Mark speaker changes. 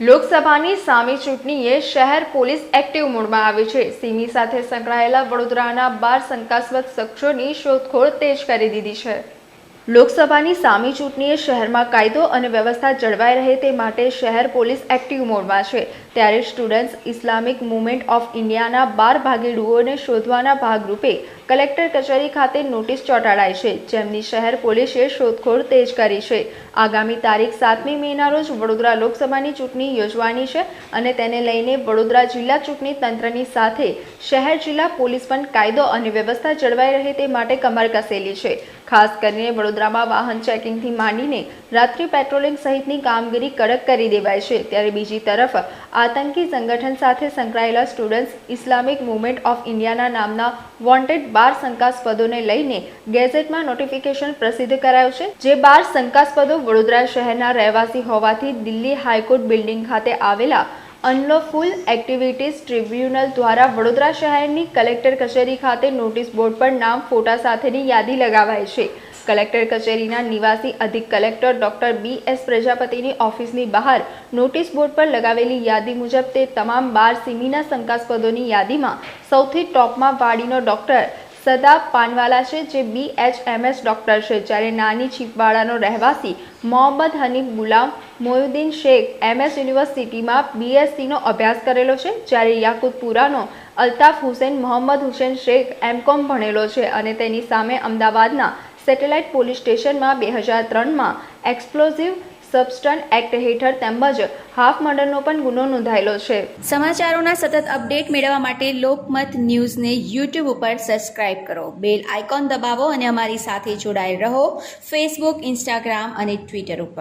Speaker 1: લોકસભાની સામી ચૂંટણીએ શહેર police active મોડમાં આવી છે. સિમી સાથે સંકળાયેલા વડોદરાના બાર શંકાસ્પદ શખ્સોની શોધખોળ તેજ કરી દીધી છે. લોકસભાની સામી ચૂંટણીએ શહેરમાં કાયદો અને વ્યવસ્થા જળવાઈ રહે તે માટે શહેર પોલીસ એક્ટિવ મોડમાં છે. ત્યારે સ્ટુડન્ટ્સ ઇસ્લામિક મુવમેન્ટ ઓફ ઇન્ડિયાના બાર ભાગીડુઓને શોધવાના ભાગરૂપે કલેક્ટર કચેરી ખાતે નોટિસ ચોંટાડાઈ છે. જેમની શહેર પોલીસે શોધખોળ તેજ કરી છે. આગામી તારીખ સાતમી મેના રોજ વડોદરા લોકસભાની ચૂંટણી યોજવાની છે અને તેને લઈને વડોદરા જિલ્લા ચૂંટણી તંત્રની સાથે શહેર જિલ્લા પોલીસ પણ કાયદો અને વ્યવસ્થા જળવાઈ રહે તે માટે કમર કસેલી છે. ખાસ કરીને વડોદરામાં વાહન ચેકિંગથી માંડીને રાત્રિ પેટ્રોલિંગ સહિતની કામગીરી કડક કરી દેવાય છે. ત્યારે બીજી તરફ આતંકી સંગઠન સાથે સંકળાયેલા સ્ટુડન્ટ્સ ઇસ્લામિક મુવમેન્ટ ઓફ ઇન્ડિયાના નામના વોન્ટેડ બાર શંકાસ્પદોને લઈને ગેઝેટમાં નોટિફિકેશન પ્રસિદ્ધ કરાયું છે. જે બાર શંકાસ્પદો વડોદરા શહેરના રહેવાસી હોવાથી દિલ્હી હાઈકોર્ટ બિલ્ડિંગ ખાતે આવેલા અનલોફુલ એક્ટિવિટીઝ ટ્રિબ્યુનલ દ્વારા વડોદરા શહેરની કલેક્ટર કચેરી ખાતે નોટિસ બોર્ડ પર નામ, ફોટા સાથેની યાદી લગાવાય છે. કલેક્ટર કચેરીના નિવાસી અધિક કલેક્ટર ડોક્ટર બી એસ પ્રજાપતિની ઓફિસની બહાર નોટિસ બોર્ડ પર લગાવેલી યાદી મુજબ તે તમામ બાર સિમીના શંકાસ્પદોની યાદીમાં સૌથી ટોપમાં વાડીનો ડોક્ટર સદાબ પાનવાલા છે, જે B H M S doctor છે. જ્યારે નાની છીપવાડાનો રહેવાસી મોહમ્મદ હનીફ ગુલામ મોયુદ્દીન શેખ એમએસ યુનિવર્સિટીમાં બીએસસીનો અભ્યાસ કરેલો છે, જ્યારે યાકુતપુરાનો અલ્તાફ હુસેન મોહમ્મદ હુસેન શેખ એમકોમ ભણેલો છે અને તેની સામે અમદાવાદના સેટેલાઇટ પોલીસ સ્ટેશનમાં બે હજાર ત્રણમાં એક્સપ્લોઝિવ સબસ્ટન એક્ટ હેઠળ તેમજ હાફ મર્ડરનો પણ ગુનો નોંધાયેલો છે.
Speaker 2: સમાચારોના સતત અપડેટ મેળવવા માટે લોકમત ન્યૂઝને યુટ્યુબ ઉપર સબસ્ક્રાઇબ કરો. બેલ આઇકોન દબાવો અને અમારી સાથે જોડાયેલ રહો. ફેસબુક ઇન્સ્ટાગ્રામ અને ટ્વિટર ઉપર.